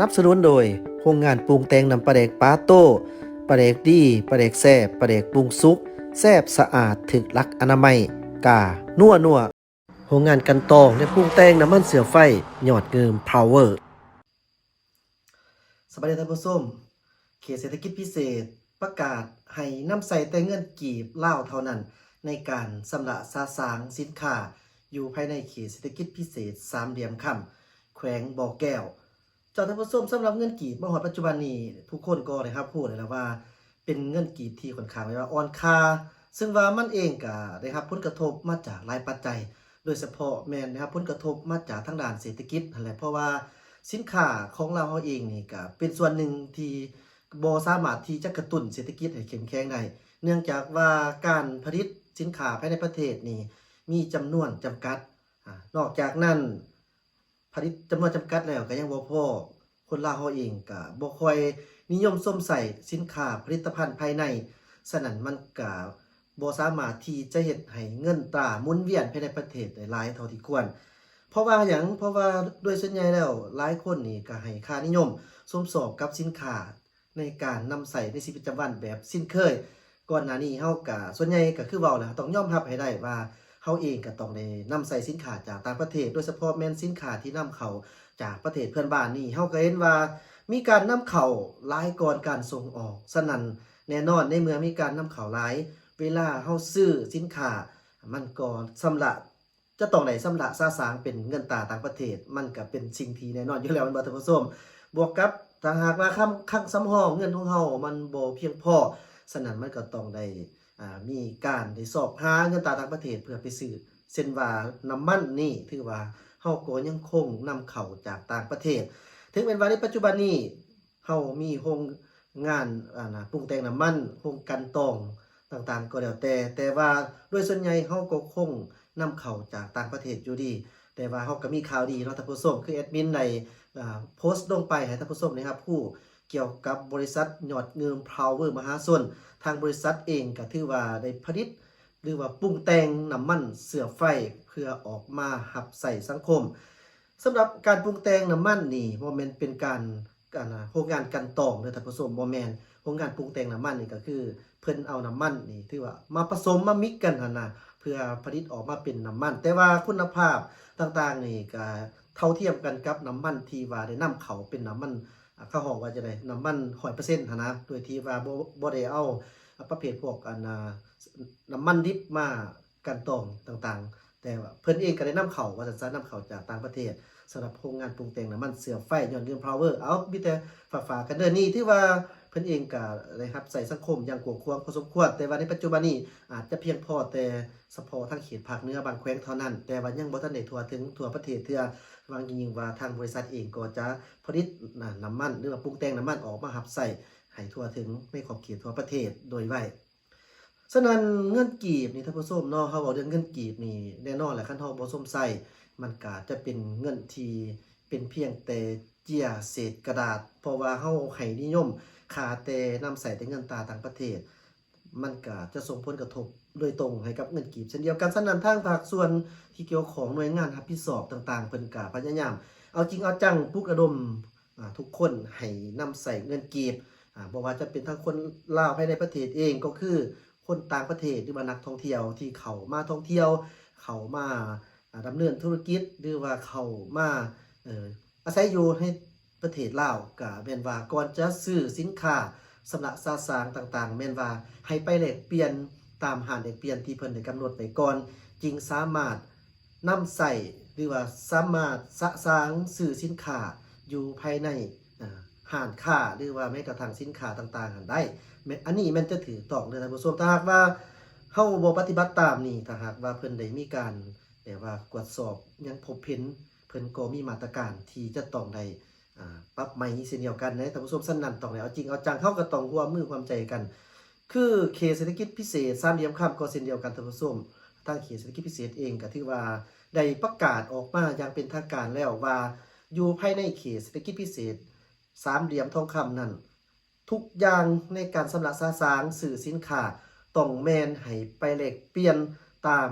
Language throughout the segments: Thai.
นับสนุนโดยโรงงานปรุงแต่งน้ำปลาแดกปาโต้ปลาแดกดีปลาแดกแซ่บปลาแดกปรุงสุกแซ่บสะอาดถึกลักอนามัย กา นัวนัวโรงงานกันตองและปรุงแต่งน้ำมันเสือไฟ หยอดเงิมพาวเวอร์สวัสดีท่านผู้ชมเขตเศรษฐกิจพิเศษ ประกาศให้น้ำใส่แต่เงินกีบเล่าเท่านั้น ในการสำระซาสางสินค้าอยู่ภายในเขตเศรษฐกิจพิเศษสามเหลี่ยมคำแขวงบ่อแก้ว จ้าท่านผู้ชมสำหรับเงินกีบมาหอดปัจจุบันนี้ผู้คนก็ได้ครับพูดเลยแล้วว่า เป็นเงินกีบที่ค่อนข้างว้ว่าอ่อนค่าซึ่งว่ามันเองก็ได้รับผลกระทบมาจากหลายปัจจัย โดยเฉพาะแม่นนะครับผลกระทบมาจากทางด้านเศรษฐกิจนั่นแหละเพราะว่าสินค้าของเราเฮาเองนี่ก็เป็นส่วนหนึ่งที่บ่สามารถที่จะกระตุ้นเศรษฐกิจให้เข้มแข็งได้เนื่องจากว่าการผลิตสินค้าภายในประเทศนี่มีจำนวนจำกัด นอกจากนั้น ผลิตจำนวนจำกัดแล้วก็ยังบ่พอคนลาวเฮาเองก็บ่ค่อยนิยมสวมใส่สินค้าผลิตภัณฑ์ภายในฉะนั้นมันก็บ่สามารถที่จะเฮ็ดให้เงินตราหมุนเวียนภายในประเทศได้หลายเท่าที่ควร เพราะว่าหยังเพราะว่าโดยส่วนใหญ่แล้วหลายคนนี่ก็ให้ค่านิยมสมสอบกับสินค้าในการนำใส่ในชีวิตประจำวันแบบสิ้นเคย ก่อนหน้านี้เฮาก็ส่วนใหญ่ก็คือเว้าแหละต้องยอมรับให้ได้ว่า เฮาเองก็ต้องได้นำใส่สินค้าจากต่างประเทศ โดยเฉพาะแม่นสินค้าที่นำเข้าจากประเทศเพื่อนบ้านนี่เฮาก็เห็นว่า มีการนำเข้าหลายก่อนการส่งออกฉะนั้นแน่นอนในเมื่อมีการนำเข้าหลาย เวลาเฮาซื้อสินค้ามันก็สำหรับจะต้องได้สำหรับซาสางเป็นเงินตราต่างประเทศ มันก็เป็นสิ่งที่แน่นอนอยู่แล้วมันบ่ท่านผู้ชมบวกกับถ้าหากว่าคำคังสำห้องเงินของเฮามันบ่เพียงพอฉะนั้นมันก็ต้องได้ มีการได้สอบหาเงินตราต่างประเทศเพื่อไปซื้อเช่นว่าน้ำมันนี่ถือว่าเฮาก็ยังคงนำเข้าจากต่างประเทศ ถึงเป็นว่าในปัจจุบันนี้เฮามีโรงงานอ่านะปรุงแต่งน้ำมันโรงกันตองต่างๆ ก็แล้วแต่ แต่ว่าโดยส่วนใหญ่เฮาก็คงนำเข้าจากต่างประเทศอยู่ดี แต่ว่าเฮาก็มีข่าวดีเนาะท่านผู้ชมคือแอดมินในอ่าโพสต์ลงไปให้ท่านผู้ชมนะครับผู้ เกี่ยวกับบริษัทหยอดเงิมพาวเวอร์มหาส่วนทางบริษัทเองก็ถือว่าได้ผลิตหรือว่าปรุงแต่งน้ำมันเสือไฟเพื่อออกมาหับใส่สังคมสำหรับการปรุงแต่งน้ำมันนี่บ่แม่นเป็นการการอ่าโรงงานกันตองเด้อท่าผู้ชมบ่แม่นโรงงานปรุงแต่งน้ำมันนี่ก็คือ เพิ่นเอาน้ำมันนี่ถือว่ามาผสมมามิกกันนะเพื่อผลิตออกมาเป็นน้ำมัน แต่ว่าคุณภาพต่างๆนี่ก็เท่าเทียมกันกับน้ำมันที่ว่าได้นำเขาเป็นน้ำมัน เขาห้องว่าจะได้น้ำมันหอยเปอร์เซ็นต์นะโดยที่ว่าบ่บ่ได้เอาประเภทพวกอันน้ำมันดิบมากันตองต่างๆ แต่เพิ่อนเองก็ได้นำเข้าว่าจะนำเข้าจากต่างประเทศสำหรับโรงงานปรุงแต่งน้ำมันเสือไฟยอนเรื่องพาวเวอร์เอามีแต่ฝากๆกันเด้อนี่ที่ว่าเพิ่อนเองก็ได้รับใส่สังคมอย่างกวางควางพอสมควรแต่ว่าในปัจจุบันนี้อาจจะเพียงพอแต่เฉพาะทางเขตภาคเหนือบางแขวงเท่านั้น แต่ว่ายังบ่ทันได้ทั่วถึงทั่วประเทศเทื่อ วางยิงว่าทางบริษัทเองก็จะผลิตน้ำมัน หรือว่าปรุงแต่งน้ำมันออกมาหับใส่ให้ทั่วถึงในขอบเขตทั่วประเทศโดยไวฉะนั้นเงินกีบนี่ท่านผู้ชมเนาะเขาบอกเรื่องเงินกีบนี่แน่นอนแหละขั้นทองบ่ส้มใส่มันก็จะเป็นเงินที่เป็นเพียงแต่เจียเศษกระดาษ เพราะว่าเฮาให้นิยมขาแต่นำใส่แต่เงินตาต่างประเทศ มันก็จะส่งผลกระทบ โดยตรงให้กับเงินกีบเช่นเดียวกันฉะนั้นทางภาคส่วนที่เกี่ยวของหน่วยงานรับผิดชอบต่างๆเพิ่นกาพยายาม เอาจริงเอาจังปลุกระดมทุกคนให้นำใส่เงินกีบอ่าบ่ว่าจะเป็นทั้งคนลาวภายในประเทศเองก็คือคนต่างประเทศหรือว่านักท่องเที่ยวที่เขามาท่องเที่ยว เขามาอ่าดำเนินธุรกิจหรือว่าเขามาเอ่ออาศัยอยู่ในประเทศลาวก็แม่นว่าก่อนจะซื้อสินค้าสำหรับซาสางต่างๆ แม่นว่าให้ไปแลกเปลี่ยน ตามหาแลกเปลี่ยนที่เพิ่นได้กำหนดไว้ก่อน จึงสามารถนำใส่หรือว่าสามารถสะสางสื่อสินค้าอยู่ภายในอ่าห้านค้าหรือว่าแม้กระทั่งสินค้าต่างๆกันได้ อันนี้มันจะถือต้องเลยท่านผู้ชมถ้าหากว่าเฮาบ่ปฏิบัติตามนี่ถ้าหากว่าเพิ่นได้มีการแบบว่ากวดสอบยังพบเห็นเพิ่นก็มีมาตรการที่จะต้องได้ปรับใหม่เช่นเดียวกันนะท่านผู้ชมสั่นนั้นต้องได้เอาจริงเอาจังเฮาก็ต้องร่วมมือความใจกัน คือเขตเศรษฐกิจพิเศษสามเหลี่ยมค่ำก็เช่นเดียวกันท่านผู้ชมทางเขตเศรษฐกิจพิเศษเองก็ถือว่าได้ประกาศออกมาอย่างเป็นทางการแล้วว่าอยู่ภายในเขตเศรษฐกิจพิเศษสามเหลี่ยมทองคำนั้น ทุกอย่างในการสำหรับซาสางสื่อสินค้าต้องแมนให้ไปเลขเปลี่ยนตาม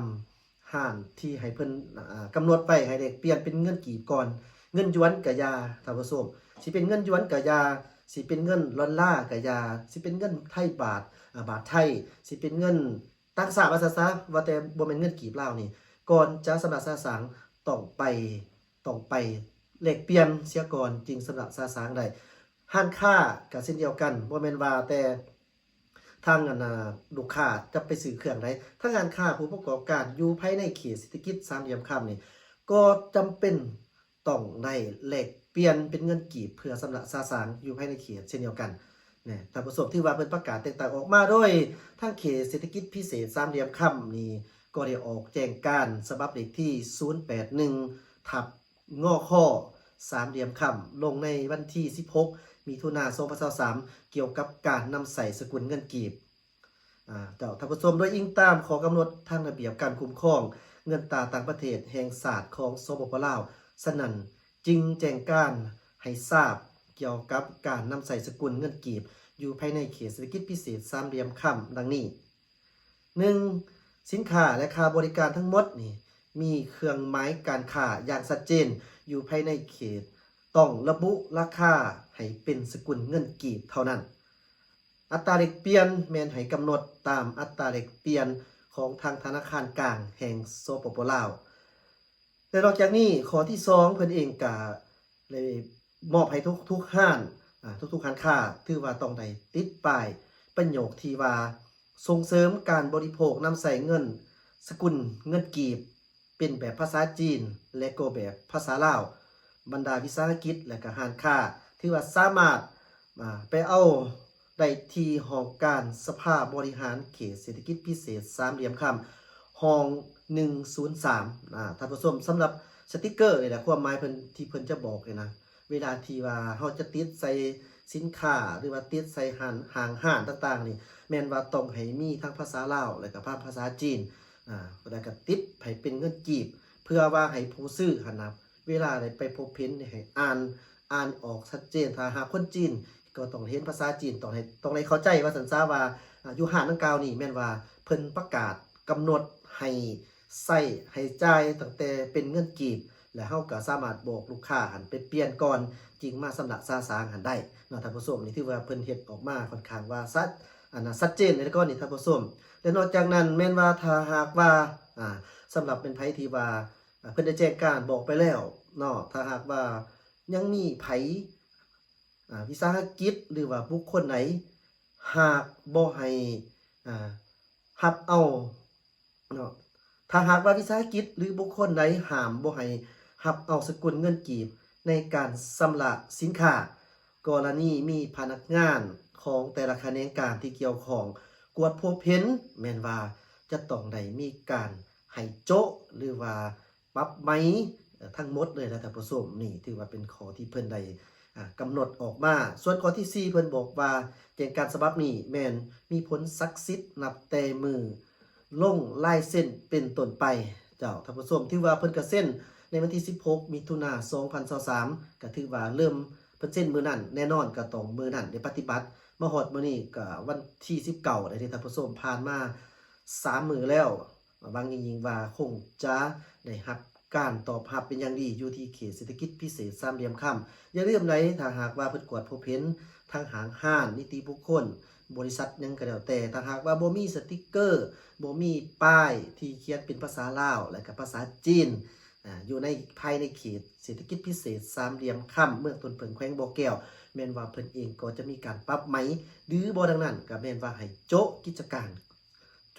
ห่านที่ให้เพิ่นอ่ากำหนดไปให้เลขเปลี่ยนเป็นเงินกี่ก่อน เงินหยวนกับยาท่านผู้ชมสิเป็นเงินหยวนก็อยา สิเป็นเงินดอนลลาก็อยาสิเป็นเงินไทยบาทบาทไทยสิเป็นเงินต่างชาติว่าซะซะว่าแต่บ่แม่นเงินกีบเลานี่ก่อนจะสำหรับซาสางต้องไปต้องไปเลขเปลี่ยนเสียก่อนจึงสำหรับซาสางได้ห้านค่าก็เช่นเดียวกันบ่แม่นว่าแต่ทางอันน่ะลูกค้าจะไปซื้อเครื่องใดถ้างานค้าผู้ประกอบการอยู่ภายในเขตเศรษฐกิจสามเหลี่ยมคำนี่ก็จำเป็น ต้องได้เลขเปลี่ยนเป็นเงินกีบเพื่อสำหรับซาสางอยู่ภายในเขตเช่นเดียวกันเนี่ยแต่ประสบที่ว่าเพิ่นประกาศแตกต่างออกมาโดยทางเขตเศรษฐกิจพิเศษสามเหลี่ยมค่ำนี่ก็ได้ออกแจ้งการฉบับเลขที่ 081 ทับงอข้อสามเหลี่ยมคำลงในวันที่ 16 มีทุนา2023เกี่ยวกับการนำใส่สกุลเงินกีบอ่าเจ้าท่านผู้ชมโดยอิงตามขอกำหนดทางระเบียบการคุ้มครอง เงินตราต่างประเทศแห่งศาสตร์ของสปปลาว สนั่นจึงแจ้งการให้ทราบเกี่ยวกับการนำใส่สกุลเงินกีบ อยู่ภายในเขตเศรษฐกิจพิเศษสามเหลี่ยมค่ำดังนี้ 1. สินค้าและค่าบริการทั้งหมดนี่มีเครื่องหมายการค้าอย่างชัดเจนอยู่ภายในเขต ต้องระบุราคาให้เป็นสกุลเงินกีบเท่านั้น อัตราเล็กเปลี่ยนแมนให้กำหนดตามอัตราเล็กเปลี่ยนของทางธนาคารกลางแห่งโซโปโปลาว แต่นอกจากนี้ข้อที่สองเพิ่นเองก็เลยมอบให้ทุกทุกห้านทุกทุกๆห้านค้าถือว่าต้องได้ติดป้ายประโยคที่ว่าส่งเสริมการบริโภคนำใส่เงิน สกุลเงินกีบ เป็นแบบภาษาจีน และก็แบบภาษาลาวบรรดาวิสาหกิจและก็ห้านค้าที่ว่าสามารถาไปเอาได้ที่หองการสภาบริหารเขตเศรษฐกิจพิเศษสามเหลี่ยมคำ ห้อง103อ่าท่านผู้ชมสำหรับสติกเกอร์นี่แหละความหมายเพิ่นที่เพิ่นจะบอกเลยนะ เวลาที่ว่าเฮาจะติดใส่สินค้าหรือว่าติดใส่หานห่างห้านต่างๆ นี่ แม่นว่าต้องให้มีทั้งภาษาลาวและก็ภาษาจีนอ่าแล้วก็ติดให้เป็นเงินกีบ เพื่อว่าให้ผู้ซื้อหันนะเวลาได้ไปพบเห็นนี่ให้อ่านอ่านออกชัดเจนถ้าหากคนจีน ก็ต้องเห็นภาษาจีนต้องให้ต้องให้เข้าใจว่าสันซาว่าอยู่หานดังกล่าวนี่แม่นว่าเพิ่นประกาศกำหนด ให้ใส่ให้จ่ายตั้งแต่เป็นเงินกีบ และเฮาก็สามารถบอกลูกค้าหันไปเปลี่ยนก่อนจึงมาสำหรับซาสางหันได้เนาะท่านผู้ชมนี่ถือว่าเพิ่นเฮ็ดออกมาค่อนข้างว่าชัดอันน่ะชัดเจนเลยแล้วก็นี่ท่านผู้ชมและนอกจากนั้นแม่นว่าถ้าหากว่าอ่าสำหรับเป็นไผที่ว่าอ่าเพิ่นได้แจ้งการบอกไปแล้วเนาะถ้าหากว่ายังมีไผอ่าวิสาหกิจหรือว่าบุคคลไหน หากบ่ให้อ่ารับเอา เนาะถ้าหากว่าวิสาหกิจหรือบุคคลใดห้ามบ่ให้รับเอาสกุลเงินกีบในการสำระสินค้ากรณีมีพนักงานของแต่ละแขนงการที่เกี่ยวของกวดพบเห็นแม่นว่าจะต้องได้มีการให้โจหรือว่าปรับไหมทั้งหมดเลยนะท่านผู้ชมนี่ถือว่าเป็นข้อที่เพิ่นได้อ่ากำหนดออกมา ส่วนข้อที่ 4 เพิ่นบอกว่าแจ้งการฉบับนี้แม่นมีผลศักดิ์สิทธิ์นับแต่มือ ลงลายเส้นเป็นต้นไป เจ้าท่านผู้ชมที่ว่าเพิ่นก็เส้นในวันที่ 16 มิถุนายน2023ก็ถือว่าเริ่มเพิ่นเส้นมือนั้นแน่นอนก็ต้องมือนั้นได้ปฏิบัติมาฮอดมื้อนี้ก็วันที่ 19ได้ที่ท่านผู้ชมผ่านมาสามมื้อแล้วบางยิงว่าคงจะได้รับการตอบรับเป็นอย่างดีอยู่ที่เขตเศรษฐกิจพิเศษสามเหลี่ยมค่ำอย่าลืมไหนถ้าหากว่าเพิ่นกวดพบเห็นทางหางห้านนิติบุคคล บริษัทหยังก็แล้วแต่ถ้าหากว่าบ่มีสติกเกอร์บ่มีป้ายที่เขียนเป็นภาษาลาวและก็ภาษาจีนอยู่ในภายในเขตเศรษฐกิจพิเศษสามเหลี่ยมค่ำเมืองตนเพิงแขวงบ่อแก้วแม่นว่าเพิ่นเองก็จะมีการปรับไหม หรือบ่ดังนั้นก็แม่นว่าให้โจะกิจการ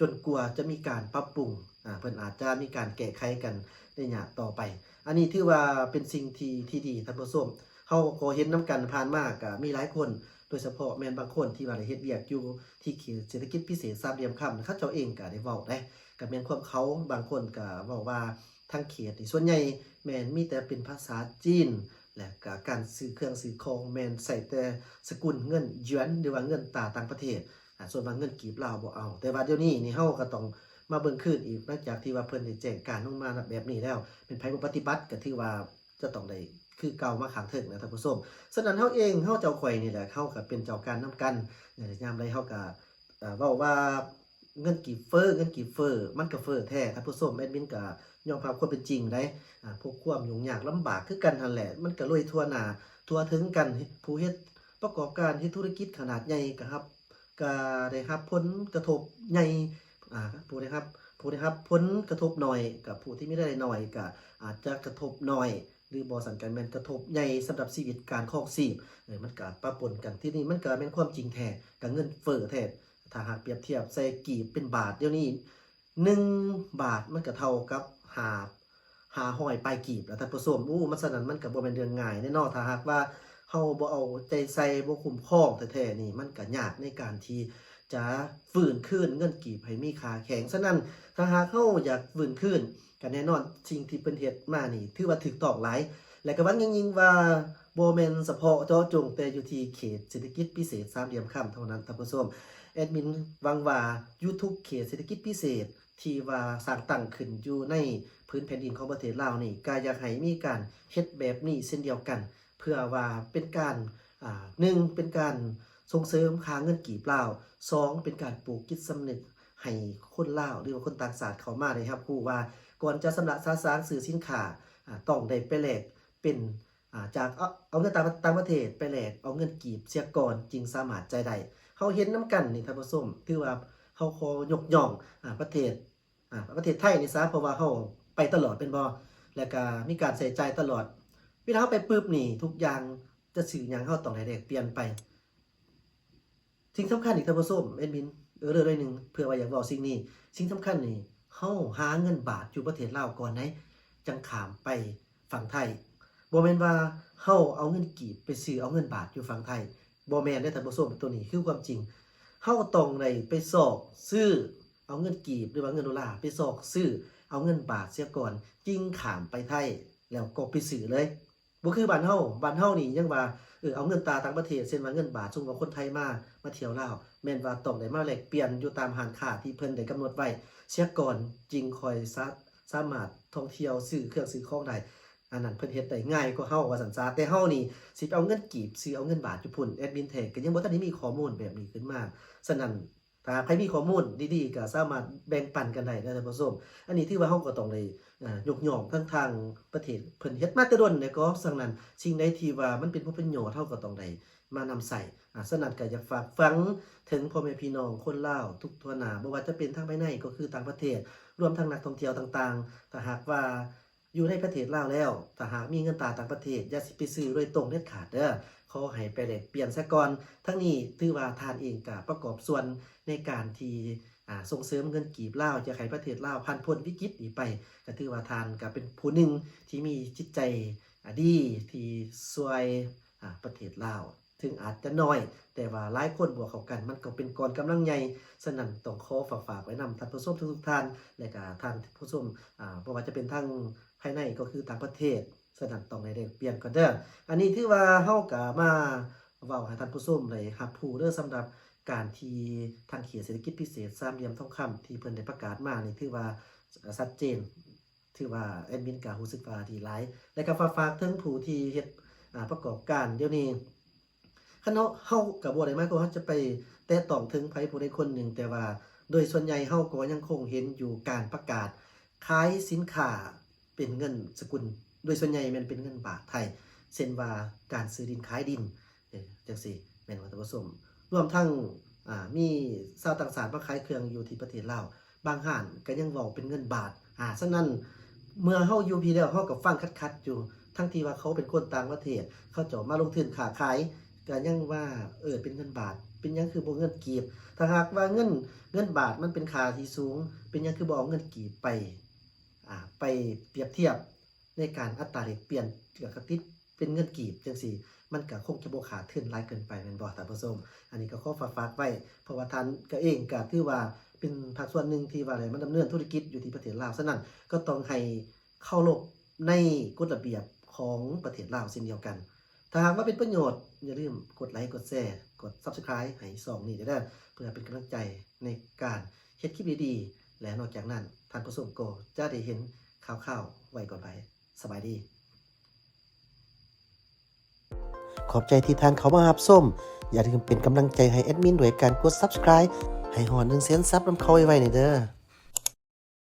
จนกว่าจะมีการปรับปรุงอ่าเพิ่นอาจจะมีการแก้ไขกันในยาต่อไป อันนี้ถือว่าเป็นสิ่งที่ที่ดีท่านผู้ชมเฮาก็เห็นนํกันผ่านมาก็มีหลายคน โดยเฉพาะแมนบางคนที่ว่าได้เฮ็ดเวียกอยู่ที่เขตเศรษฐกิจพิเศษสามเหลี่ยมค่ำเขาเจ้าเองก็ได้เว้าได้ก็แมนความเขาบางคนก็เว้าว่าทางเขตนี่ส่วนใหญ่แมนมีแต่เป็นภาษาจีนและก็การซื้อเครื่องซื้อของแมนใส่แต่สกุลเงินหยวนหรือว่าเงินตาต่างประเทศส่วนบางเงินกีบลาวบ่เอา แต่ว่าเดี๋ยวนี้นี่เฮาก็ต้องมาเบิ่งคืนอีกหลังจากที่ว่าเพิ่นได้แจ้งการลงมาแบบนี้แล้ว เป็นไผบ่ปฏิบัติก็ถือว่าจะต้องได้ คือเก่ามาขังถึงนะท่านผู้ชมฉะนั้นเฮาเองเฮาเจ้าข่อยนี่แหละเฮาก็เป็นเจ้าการนํกันเนี่ยยามใดเฮาก็เอ่อเว้าว่าเงินกีบเฟ้อเงินกีบเฟ้อมันก็เฟ้อแท้ท่านผู้ชมแอดมินก็ยอมรับความเป็นจริงได้พวกความยุ่งยากลำบากคือกันทันแหละ มันก็ลุยทั่วหน้าทั่วถึงกันผู้เฮ็ดประกอบการเฮ็ดธุรกิจขนาดใหญ่ก็ครับก็ได้ครับผลกระทบใหญ่อ่าผู้ได้รับผู้ได้รับผลกระทบหน้อยกับผู้ที่ไม่ได้หน้อยก็อาจจะกระทบหน้อย รือบ่สันกันแมนกระทบใหญ่สำหรับชีวิตการคองชีพเออมันก็ปะปนกันที่นี่มันก็เป็นความจริงแท้กับเงินเฟ้อแท้ถ้าหากเปรียบเทียบใส่กีบเป็นบาทเดี๋ยวนี้หนึ่งบาทมันก็เท่ากับหาหาห้อยปลายกีบแล้วท่านผู้ชมอู้มันสนั้นมันก็บ่เป็นเรื่องง่ายแน่นอนถ้าหากว่าเฮาบ่เอาใจใส่บ่คุ้มครองแท้ๆนี่มันก็ยากในการที่จะฟื้นคืนเงินกีบให้มีค่าแข็งฉะนั้นถ้าหากเฮาอยากฟื้นคืน ก็แน่นอนสิ่งที่เพิ่นเฮ็ดมานี่ถือว่าถูกต้องหลาย และก็วันยิ่งๆว่าบ่แม่นเฉพาะเจาะจงแต่อยู่ที่เขตเศรษฐกิจพิเศษสามเหลี่ยมค่ำเท่านั้นท่านผู้ชมแอดมินวังว่า YouTube เขตเศรษฐกิจพิเศษที่ว่าสร้างตั้งขึ้นอยู่ในพื้นแผ่นดินของประเทศลาวนี่ก็อยากให้มีการเฮ็ดแบบนี้เช่นเดียวกัน เพื่อว่าเป็นการอ่าหนึ่งเป็นการส่งเสริมค่าเงินกีบลาวสองเป็นการปลูกจิตสำนึกให้คนลาวหรือว่าคนต่างชาติเขามาได้ครับผู้ว่า ก่อนจะสำระสาสางสื่อสินค้าอ่าต้องได้ไปแลกเป็นจากเอาเงินต่างต่างประเทศไปแลกเอาเงินกีบเสียก่อนจึงสามารถใจได้เขาเห็นน้ำกันนี่ท่านผู้ชมถือว่าเขาขอยกย่องอประเทศประเทศไทยนี่ซะเพราะว่าเขาไปตลอดเป็นบ่แล้วก็มีการใส่ใจตลอดเวลาเขาไปปุ๊บนี่ทุกอย่างจะสื่อหยังเขาต้องได้แลกเปลี่ยนไปสิ่งสำคัญอีกท่านผู้ชมเอ็ดมินเออเรื่องหนึ่งเพื่อว่าอยากบอกสิ่งนี้สิ่งสำคัญนี่ เขาหาเงินบาทอยู่ประเทศลาวก่อนไหนจังขามไปฝั่งไทยบ่แม่นว่าเฮาเอาเงินกีบไปซื้อเอาเงินบาทอยู่ฝั่งไทยบ่แม่นได้อท่านผู้มตัวนี้คือความจริงเฮาต้องได้ไปสอกซื้อเอาเงินกีบหรือว่าเงินดอลลาร์ไปสอกซื้อเอาเงินบาทเสียก่อนจิ้งขามไปไทยแล้วก็ไปซื้อเลยบ่คือบ้านเฮาบ้านเฮานี่ยังว่าเออเอาเงินตาต่างประเทศเช่นว่าเงินบาทส่งกับคนไทยมา มาเที่ยวลาวแม่นว่าต้องได้มาแลกเปลี่ยนอยู่ตามหางค้าที่เพิ่นได้กำหนดไว้เสียก่อนจึงคอยสาสามารถท่องเที่ยวซื้อเครื่องซื้อของได้อันนั้นเพิ่นเฮ็ดได้ง่ายกว่าเฮาว่าสันซาแต่เฮานี่สิเอาเงินกีบซื้อเอาเงินบาทอยู่พุ่นแอดมินเทคก็ยังบ่ทันได้มีข้อมูลแบบนี้ขึ้นมาฉะนั้นถ้าใครมีข้อมูลดีๆก็สามารถแบ่งปันกันได้นะท่านผู้ชมอันนี้ถือว่าเฮาก็ต้องได้ยกย่องทั้งทางประเทศเพิ่นเฮ็ดมาแต่ดนเนี่ก็ฉะนั้นสิ่งใดที่ว่ามันเป็นผลประโยชน์เฮาก็ต้องได้มานำใส่ อาฉะนั้นก็อยากฝากฝังถึงพ่อแม่พี่น้องคนลาวทุกทั่วหน้าบ่ว่าจะเป็นทางภายในก็คือต่างประเทศ รวมทั้งนักท่องเที่ยวต่างๆถ้าหากว่าอยู่ในประเทศลาวแล้วถ้าหากมีเงินตราต่างประเทศอย่าสิไปซื้อโดยตรงเด็ดขาดเด้อขอให้ไปแลกเปลี่ยนซะก่อนทั้งนี้ถือว่าทานเองก็ประกอบส่วนในการที่อ่าส่งเสริมเงินกีบเล่าจะให้ประเทศเล่าวผ่านพ้นวิกฤตนี้ไปก็ถือว่าทานก็เป็นผู้หนึ่งที่มีจิตใจดีที่ช่วยประเทศเล่า ถึงอาจจะน้อย แต่ว่าหลายคนบวกเข้ากัน มันก็เป็นกรกำลังใหญ่ฉะนั้นต้องขอฝากฝากไว้นำท่านผู้ชมทุกท่าน และก็ท่านผู้ชมอ่าบ่ว่าจะเป็นทั้งภายในก็คือต่างประเทศฉะนั้นต้องได้เรียนเปลี่ยนกันเด้ออันนี้ถือว่าเฮาก็มาเว้าให้ท่านผู้ชมได้รับรู้เด้อสำหรับการที่ทางเขตเศรษฐกิจพิเศษสามเหลี่ยมทองคำที่เพิ่นได้ประกาศมานี่ถือว่าชัดเจนถือว่าแอดมินก็รู้สึกว่าดีหลาย และก็ฝากฝากถึงผู้ที่เฮ็ดอ่าประกอบการเดี๋ยวนี้ คันเฮาเฮาก็บ่ได้หมายความว่าจะไปแตะต้องถึงไผผู้ใดคนหนึ่งแต่ว่า โดยส่วนใหญ่เฮาก็ยังคงเห็นอยู่การประกาศขายสินค้าเป็นเงินสกุล โดยส่วนใหญ่มันเป็นเงินบาทไทยเช่นว่าการซื้อดินขายดินเจังซี่แม่นว่าท่านผู้ชมรวมทั้งอ่ามีชาวต่างชาติมาขายเครื่องอยู่ที่ประเทศลาวบางห้านก็ยังเว้าเป็นเงินบาทอ่าฉะนั้นเมื่อเฮาอยู่พี่แล้วเฮาก็ฟังคัดๆอยู่ทั้งที่ว่าเขาเป็นคนต่างประเทศ เขาจะมาลงทุนค้าขาย ก็ยังว่าเออเป็นเงินบาท เป็นยังคือบ่เงินกีบ ถ้าหากว่าเงินเงินบาทมันเป็นค่าที่สูง เป็นยังคือบ่เอาเงินกีบไปอ่าไปเปรียบเทียบในการอัตราแลกเปลี่ยนกับกระติดเป็นเงินกีบจังซี่มันก็คงจะบ่ขาดทุนหลายเกินไปแม่นบ่ท่านผู้ชมอันนี้ก็ข้อฝากฝากไว้เพราะว่าท่านก็เองก็ถือว่าเป็นภาคส่วนหนึ่งที่ว่าอะไรมันดำเนินธุรกิจอยู่ที่ประเทศลาวฉะนั้นก็ต้องให้เข้ารบในกฎระเบียบของประเทศลาวเช่นเดียวกัน ถ้าหากว่าเป็นประโยชน์ อย่าลืมกดไลค์กดแชร์กด Subscribe ให้สองนี่เด้อเพื่อเป็นกำลังใจในการเฮ็ดคลิปดีๆ และนอกจากนั้นท่านผู้ชมก็จะได้เห็นข่าวๆไว้ก่อนไปสบายดี ขอบใจที่ท่านเขามารับส้ม อย่าลืมเป็นกำลังใจให้แอดมินด้วยการกด Subscribe ให้หอนหนึ่งเสียนซับนำเขาไว้ไว้ในเด้อ